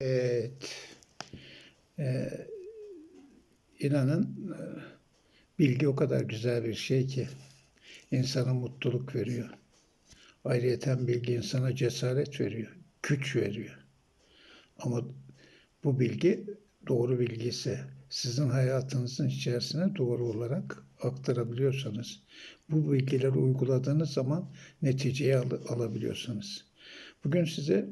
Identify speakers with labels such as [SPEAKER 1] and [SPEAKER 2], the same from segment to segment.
[SPEAKER 1] Evet. Ee, inanın e, bilgi o kadar güzel bir şey ki insana mutluluk veriyor. Ayrıyeten bilgi insana cesaret veriyor, güç veriyor. Ama bu bilgi doğru bilgi sizin hayatınızın içerisine doğru olarak aktarabiliyorsanız, bu bilgileri uyguladığınız zaman neticeyi al- alabiliyorsunuz. Bugün size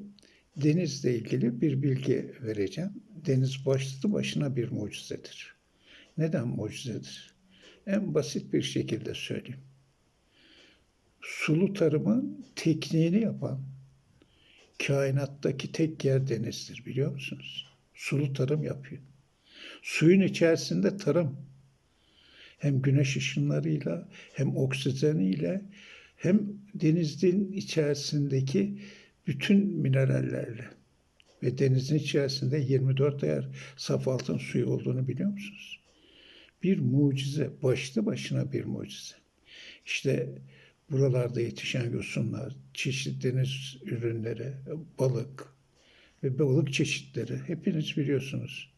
[SPEAKER 1] denizle ilgili bir bilgi vereceğim. Deniz başlı başına bir mucizedir. Neden mucizedir? En basit bir şekilde söyleyeyim. Sulu tarımın tekniğini yapan kainattaki tek yer denizdir biliyor musunuz? Sulu tarım yapıyor. Suyun içerisinde tarım hem güneş ışınlarıyla hem oksijeniyle hem denizin içerisindeki bütün minerallerle ve denizin içerisinde 24 ayar saf altın suyu olduğunu biliyor musunuz? Bir mucize, başlı başına bir mucize. İşte buralarda yetişen yosunlar, çeşitli deniz ürünleri, balık ve balık çeşitleri hepiniz biliyorsunuz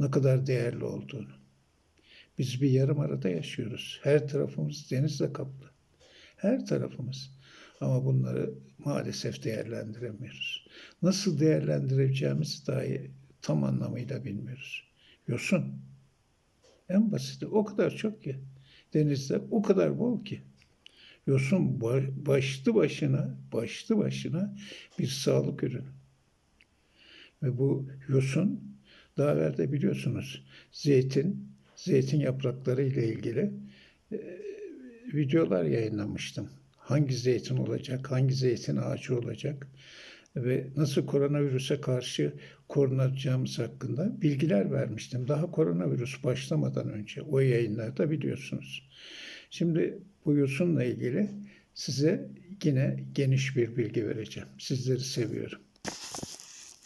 [SPEAKER 1] ne kadar değerli olduğunu. Biz bir yarım arada yaşıyoruz. Her tarafımız denizle kaplı. Her tarafımız. Ama bunları maalesef değerlendiremiyoruz. Nasıl değerlendireceğimizi dahi tam anlamıyla bilmiyoruz. Yosun. En basiti o kadar çok ki. Denizde o kadar bol ki. Yosun ba- başlı başına, başlı başına bir sağlık ürünü. Ve bu yosun daha evvel biliyorsunuz zeytin, zeytin yaprakları ile ilgili e, videolar yayınlamıştım. Hangi zeytin olacak, hangi zeytin ağacı olacak ve nasıl koronavirüse karşı korunacağımız hakkında bilgiler vermiştim. Daha koronavirüs başlamadan önce o yayınlarda biliyorsunuz. Şimdi bu yosunla ilgili size yine geniş bir bilgi vereceğim. Sizleri seviyorum.